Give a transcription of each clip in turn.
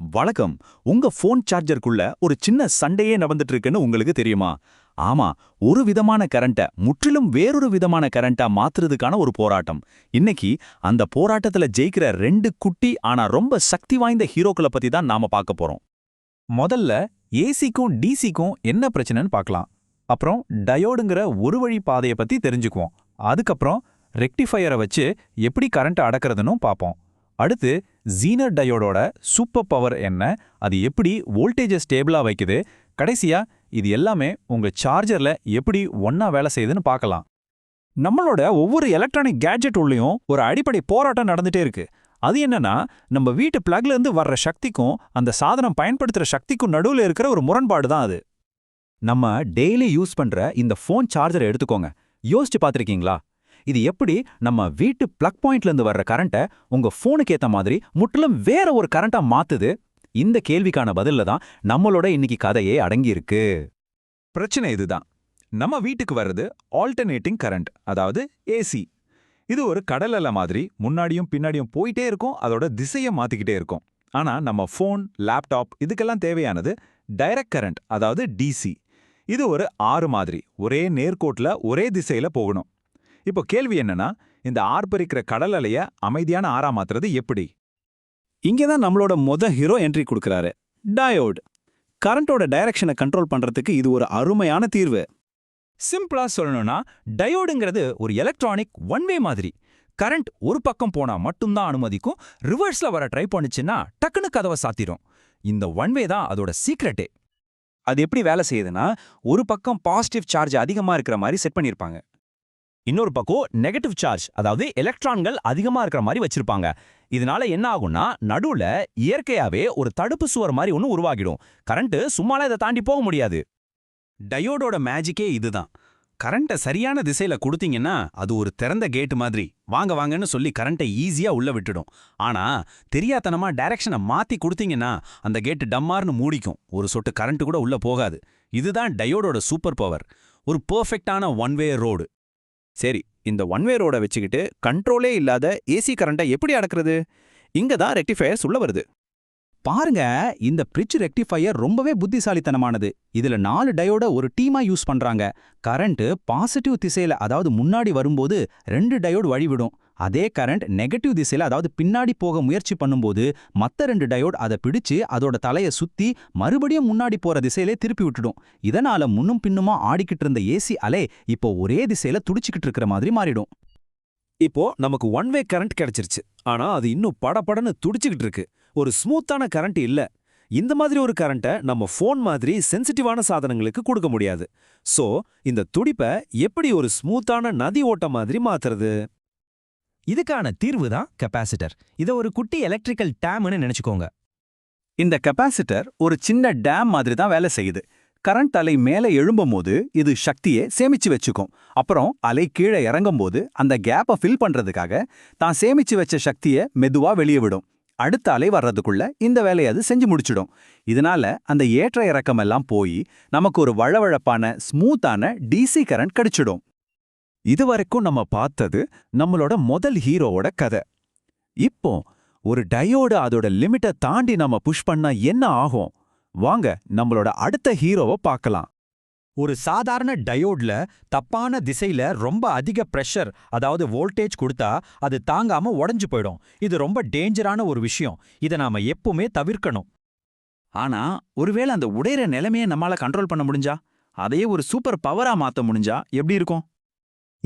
வழக்கம் உங்க ஃபோன் சார்ஜருக்குள்ள ஒரு சின்ன சண்டையே நடந்துட்டு இருக்குன்னு உங்களுக்கு தெரியுமா? ஆமா ஒரு விதமான கரண்ட்டை முற்றிலும் வேறொரு விதமான கரண்டா மாத்துறதுக்கான ஒரு போராட்டம். இன்னைக்கு அந்த போராட்டத்துல ஜெயிக்கிற ரெண்டு குட்டி ஆனா ரொம்ப சக்தி வாய்ந்த ஹீரோக்களை பத்தி தான் நாம பார்க்க போறோம். முதல்ல ஏசிக்கும் டிசிக்கும் என்ன பிரச்சனைன்னு பார்க்கலாம். அப்புறம் டயோடுங்கிற ஒரு வழி பாதையை பத்தி தெரிஞ்சுக்குவோம். அதுக்கப்புறம் ரெக்டிஃபையரை வச்சு எப்படி கரண்ட் அடக்கிறதுன்னு பார்ப்போம். அடுத்து ஜீனர் டயோடோட சூப்பர் பவர் என்ன? அது எப்படி வோல்டேஜை ஸ்டேபிளா வைக்குது? கடைசியா இது எல்லாமே உங்க சார்ஜர்ல எப்படி ஒன்னா வேலை செய்யுதுன்னு பார்க்கலாம். நம்மளோட ஒவ்வொரு எலக்ட்ரானிக் கேட்ஜெட் உள்ளேயும் ஒரு அடிப்படை போராட்டம் நடந்துட்டே இருக்கு. அது என்னன்னா நம்ம வீட்டு பிளக்ல இருந்து வர்ற சக்திக்கும் அந்த சாதனம் பயன்படுத்துற சக்திக்கும் நடுவுல இருக்கிற ஒரு முரண்பாடு தான் அது. நம்ம டெய்லி யூஸ் பண்ற இந்த ஃபோன் சார்ஜரை எடுத்துக்கோங்க. யோசிச்சு பார்த்திருக்கீங்களா? இது எப்படி நம்ம வீட்டு பிளக் பாயிண்ட்ல இருந்து வர்ற கரண்ட்டை உங்க ஃபோனுக்கு ஏத்த மாதிரி முற்றிலும் வேற ஒரு கரண்டா மாத்துது? இந்த கேள்விக்கான பதில்ல தான் நம்மளோட இன்னைக்கு கதையே அடங்கியிருக்கு. பிரச்சனை இதுதான். நம்ம வீட்டுக்கு வர்றது ஆல்டர்னேட்டிங் கரண்ட் அதாவது ஏசி இது ஒரு கடல் அலை மாதிரி முன்னாடியும் பின்னாடியும் போயிட்டே இருக்கும் அதோட திசையை மாத்திக்கிட்டே இருக்கும். ஆனா நம்ம ஃபோன் லேப்டாப் இதுக்கெல்லாம் தேவையானது டைரக்ட் கரண்ட் அதாவது டிசி இது ஒரு ஆறு மாதிரி ஒரே நேர்கோட்ல ஒரே திசையில போகணும். இப்போ கேள்வி என்னன்னா இந்த ஆர்ப்பரிக்கிற கடல் அலைய அமைதியான ஆறா மாத்துறது எப்படி? இங்கேதான் நம்மளோட மொத ஹீரோ என்ட்ரி கொடுக்கறாரு. டயோட் கரண்டோட டைரக்ஷனை கண்ட்ரோல் பண்றதுக்கு இது ஒரு அருமையான தீர்வு. சிம்பிளா சொல்லணும்னா டயோடுங்கிறது ஒரு எலக்ட்ரானிக் ஒன் வே மாதிரி. கரண்ட் ஒரு பக்கம் போனா மட்டும்தான் அனுமதிக்கும். ரிவர்ஸ்ல வர ட்ரை பண்ணுச்சுன்னா டக்குனு கதவை சாத்திரும். இந்த ஒன் வே தான் அதோட சீக்ரெட்டே அது எப்படி வேலை செய்யுதுன்னா ஒரு பக்கம் பாசிட்டிவ் சார்ஜ் அதிகமா இருக்கிற மாதிரி செட் பண்ணிருப்பாங்க. இன்னொரு பக்கம் நெகட்டிவ் சார்ஜ் அதாவது எலக்ட்ரான்கள் அதிகமா இருக்கிற மாதிரி வச்சிருப்பாங்க. இதனால என்ன ஆகும்னா நடுவுல இயற்கையாவே ஒரு தடுப்பு சுவர் மாதிரி ஒன்று உருவாகிடும். கரண்ட் சும்மால இதை தாண்டி போக முடியாது. டயோடோட மேஜிக்கே இதுதான். கரண்ட்டை சரியான திசையில் கொடுத்தீங்கன்னா அது ஒரு திறந்த கேட்டு மாதிரி. வாங்க வாங்கன்னு சொல்லி கரண்ட்டை ஈஸியா உள்ள விட்டுடும். ஆனா தெரியாதனமாக டைரக்ஷனை மாத்தி கொடுத்தீங்கன்னா அந்த கேட்டு டம்மார்னு மூடிக்கும். ஒரு சொட்டு கரண்ட் கூட உள்ள போகாது. இதுதான் டயோடோட சூப்பர் பவர் ஒரு பர்ஃபெக்டான ஒன் வே ரோடு சரி இந்த ஒன் வே ரோட வச்சுக்கிட்டு கண்ட்ரோலே இல்லாத ஏசி கரண்ட்டை எப்படி அடக்கிறது? இங்க தான் ரெக்டிஃபயர்ஸ் உள்ள வருது. பாருங்க இந்த பிரிட்ஜ் ரெக்டிஃபையர் ரொம்பவே புத்திசாலித்தனமானது. இதுல நாலு டயோட ஒரு டீமா யூஸ் பண்றாங்க. கரண்ட் பாசிட்டிவ் திசையில அதாவது முன்னாடி வரும்போது ரெண்டு டயோடு வழிவிடும். அதே கரண்ட் நெகட்டிவ் திசையில அதாவது பின்னாடி போக முயற்சி பண்ணும்போது மத்த ரெண்டு டயோட் அதை பிடிச்சு அதோட தலைய சுத்தி மறுபடியும் முன்னாடி போற திசையிலே திருப்பி விட்டுடும். இதனால முன்னும் பின்னுமா ஆடிக்கிட்டு இருந்த ஏசி அலை இப்போ ஒரே திசையில துடிச்சுக்கிட்டு இருக்கிற மாதிரி மாறிடும். இப்போ நமக்கு ஒன் வே கரண்ட் கிடைச்சிருச்சு. ஆனா அது இன்னும் படபடன்னு துடிச்சிக்கிட்டு இருக்கு. ஒரு ஸ்மூத்தான கரண்ட் இல்ல. இந்த மாதிரி ஒரு கரண்ட்டை நம்ம ஃபோன் மாதிரி சென்சிட்டிவான சாதனங்களுக்கு கொடுக்க முடியாது. சோ இந்த துடிப்பை எப்படி ஒரு ஸ்மூத்தான நதி ஓட்டம் மாதிரி மாத்துறது? இதுக்கான தீர்வு தான் கெப்பாசிட்டர். இதை ஒரு குட்டி எலக்ட்ரிக்கல் டேம்னு நினைச்சுக்கோங்க. இந்த கெப்பாசிட்டர் ஒரு சின்ன டேம் மாதிரி தான் வேலை செய்யுது. கரண்ட் அலை மேலே எழும்பும்போது இது சக்தியை சேமிச்சு வச்சுக்கும். அப்புறம் அலை கீழே இறங்கும்போது அந்த கேப்பை ஃபில் பண்றதுக்காக தான் சேமிச்சு வச்ச சக்தியை மெதுவா வெளியே விடும். அடுத்த அலை வர்றதுக்குள்ள இந்த வேலையை அது செஞ்சு முடிச்சிடும். இதனால அந்த ஏற்ற இறக்கம் எல்லாம் போய் நமக்கு ஒரு வழவழப்பான ஸ்மூத்தான டிசி கரண்ட் கிடைச்சிடும். இதுவரைக்கும் நம்ம பார்த்தது நம்மளோட முதல் ஹீரோவோட கதை. இப்போ ஒரு டயோடு அதோட லிமிட்டை தாண்டி நம்ம புஷ் பண்ணா என்ன ஆகும்? வாங்க நம்மளோட அடுத்த ஹீரோவை பார்க்கலாம். ஒரு சாதாரண டயோட்ல தப்பான திசையில ரொம்ப அதிக பிரஷர் அதாவது வோல்டேஜ் கொடுத்தா அது தாங்காம உடஞ்சு போயிடும். இது ரொம்ப டேஞ்சரான ஒரு விஷயம். இதை நாம எப்பவுமே தவிர்க்கணும். ஆனா ஒருவேளை அந்த உடையிற நிலைமையை நம்மால கண்ட்ரோல் பண்ண முடிஞ்சா? அதையே ஒரு சூப்பர் பவரா மாத்த முடிஞ்சா? எப்படி இருக்கும்?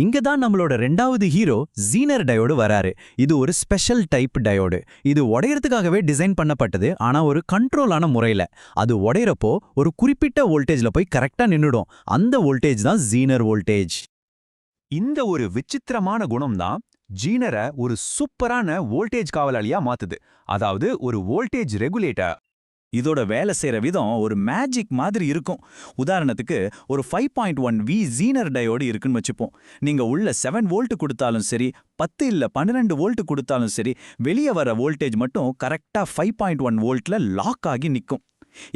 இங்க தான் நம்மளோட ரெண்டாவது ஹீரோ ஜீனர் டயோடு வராரு. இது ஒரு ஸ்பெஷல் டைப் டயோடு. இது உடையறதுக்காகவே டிசைன் பண்ணப்பட்டது ஆனா ஒரு கண்ட்ரோலான முறையில. அது உடையறப்போ ஒரு குறிப்பிட்ட வோல்டேஜ்ல போய் கரெக்டா நின்னுடும். அந்த வோல்டேஜ் தான் ஜீனர் வோல்டேஜ். இந்த ஒரு விசித்திரமான குணம் தான் ஜீனரை ஒரு சூப்பரான வோல்டேஜ் காவலாளியா மாத்துது. அதாவது ஒரு வோல்டேஜ் ரெகுலேட்டர். இதோட வேலை செய்கிற விதம் ஒரு மேஜிக் மாதிரி இருக்கும். உதாரணத்துக்கு ஒரு five point one V zener diode இருக்குன்னு வச்சுப்போம். நீங்க உள்ள செவன் வோல்ட் கொடுத்தாலும் சரி பத்து இல்ல பன்னிரெண்டு வோல்ட் கொடுத்தாலும் சரி வெளியே வர வோல்டேஜ் மட்டும் கரெக்டா ஃபைவ் பாயிண்ட் ஒன் வோல்ட்ல லாக் ஆகி நிற்கும்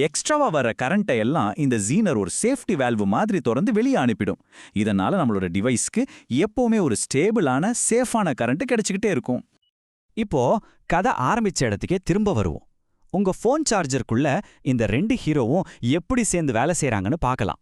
எக்ஸ்ட்ராவா வர கரண்ட்டை எல்லாம் இந்த ஜீனர் ஒரு சேஃப்டி வேல்வு மாதிரி திறந்து வெளியே அனுப்பிடும். இதனால நம்மளோட டிவைஸ்க்கு எப்பவுமே ஒரு ஸ்டேபிளான சேஃபான கரண்ட் கிடைச்சிக்கிட்டே இருக்கும். இப்போ கதை ஆரம்பிச்ச இடத்துக்கே திரும்ப வருவோம். உங்க ஃபோன் சார்ஜருக்குள்ள இந்த ரெண்டு ஹீரோவும் எப்படி சேர்ந்து வேலை செய்யறாங்கன்னு பார்க்கலாம்.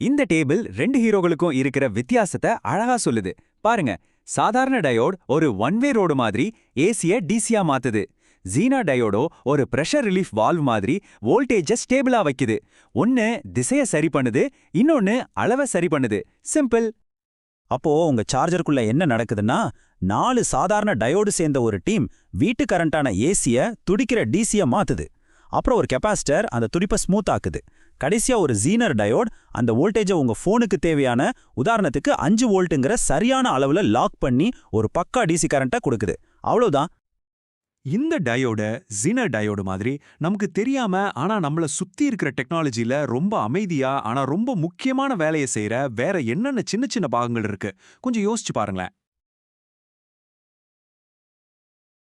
இந்த டேபிள் ரெண்டு ஹீரோகளுக்கும் இருக்கிற வித்தியாசத்தை அழகா சொல்லுது. பாருங்க சாதாரண டயோட் ஒரு ஒன் வே ரோடு மாதிரி ஏசிய டிசியா மாத்துது. ஜீனா டயோடோ ஒரு பிரஷர் ரிலீஃப் வால்வ் மாதிரி வோல்டேஜை ஸ்டேபிளா வைக்குது. ஒன்னு திசைய சரி பண்ணுது இன்னொன்னு அளவை சரி பண்ணுது. சிம்பிள் அப்போ உங்க சார்ஜருக்குள்ள என்ன நடக்குதுன்னா நாலு சாதாரண டயோடு சேர்ந்த ஒரு டீம் வீட்டு கரண்டான ஏசிய துடிக்கிற டிசிய மாத்துது. அப்புறம் ஒரு கெப்பாசிட்டர் அந்த துடிப்பை ஸ்மூத் ஆக்குது. கடைசியா ஒரு ஜீனர் டயோட் அந்த வோல்டேஜை உங்க ஃபோனுக்கு தேவையான உதாரணத்துக்கு அஞ்சு வோல்ட்டுங்கிற சரியான அளவுல லாக் பண்ணி ஒரு பக்கா டிசி கரண்ட்டை கொடுக்குது. அவ்வளவுதான். இந்த டயோட ஜினர் டயோடு மாதிரி நமக்கு தெரியாம ஆனா நம்மள சுத்தி இருக்கிற டெக்னாலஜில ரொம்ப அமைதியா ஆனா ரொம்ப முக்கியமான வேலையை செய்யற வேற என்னென்ன சின்ன சின்ன பாகங்கள் இருக்கு? கொஞ்சம் யோசிச்சு பாருங்களேன்.